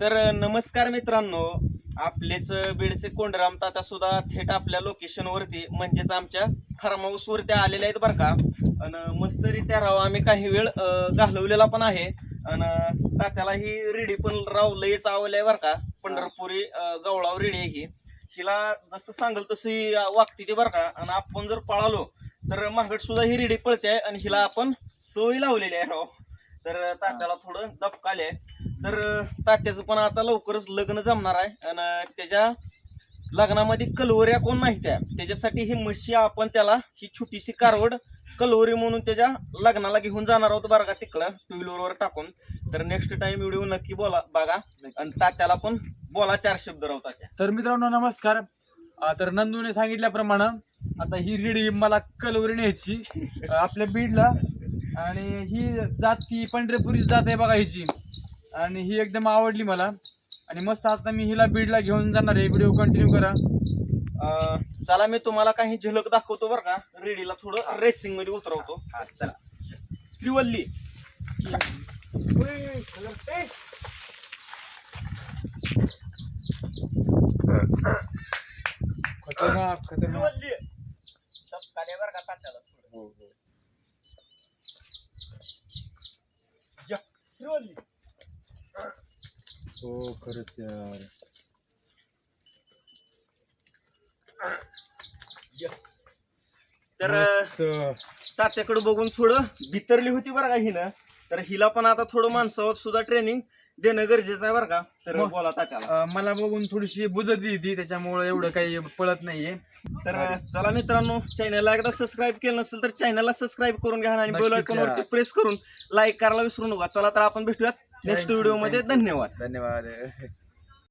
तर नमस्कार मित्रांनो. आपलेच बीडचे कोंडराम तात्या सुद्धा थेट आपल्या लोकेशनवरती म्हणजेच आमच्या फार्म हाऊस वरती आहेत बरं का. आणि मस्तरित्या राव आम्ही काही वेळ घालवलेला पण आहे. आणि तात्याला ही रेडी पण राव लयच आवडलंय बरं का. पंढरपुरी गवळाव रेडी आहे ही. हिला जसं सांगल तशी ही वागते ती बरं का. आणि आपण जर पळालो तर महागड सुद्धा ही रेडी पळते आणि हिला आपण सवय लावलेली आहे राव. तर तात्याला थोडं दपकाले तर तात्याचं पण आता लवकरच लग्न जमणार आहे. आणि त्याच्या लग्नामध्ये कलवऱ्या कोण नाही त्या त्याच्यासाठी ही म्हशी आपण त्याला ही छोटीशी कारवड कलवरी म्हणून त्याच्या लग्नाला घेऊन जाणार आहोत बरं का तिकडं टू व्हीलरवर टाकून. तर नेक्स्ट टाइम व्हिडिओ नक्की बोला बघा. आणि तात्याला पण बोला चार शब्द राव तात्या. तर मित्रांनो नमस्कार. अं, तर नंदूने सांगितल्याप्रमाणे आता ही रेडी मला कलवरी न्यायची अं, आपल्या बीडला. आणि ही जात ती पंढरपुरी जात आहे बघा हिची. आणि ही एकदम आवडली मला. आणि मस्त आता मी हिला बीडला घेऊन जाणार आहे. व्हिडिओ कंटिन्यू करा. अं, चला मी तुम्हाला काही झलक दाखवतो बरं का. रेडीला थोडं रेसिंगमध्ये उतरवतो. चला. श्रीवल्ली. खतरनाक खतरनाक. श्रीवल्ली. बरं का तात्याला थोडं. या, श्रीवल्ली. हो खरंच यार. तर. तात्याकडे बघून थोडं भितरली होती बरं का हिनं. तर हिला पण आता थोडं माणसावर सुद्धा ट्रेनिंग देणं गरजेचं आहे बरं का. तर मग- बोला तात्याला. अं, मला बघून थोडीशी बुजत ती त्याच्यामुळे एवढं काही पळत नाहीये. तर चला मित्रांनो चॅनलला एकदा सबस्क्राईब केलं नसेल तर चॅनलला सबस्क्राईब करून घ्या आणि बेल आयकॉन वरती या. प्रेस करून लाईक करायला विसरू नका. चला तर आपण भेटूयात. नेक्स्ट व्हिडिओमध्ये धन्यवाद. धन्यवाद.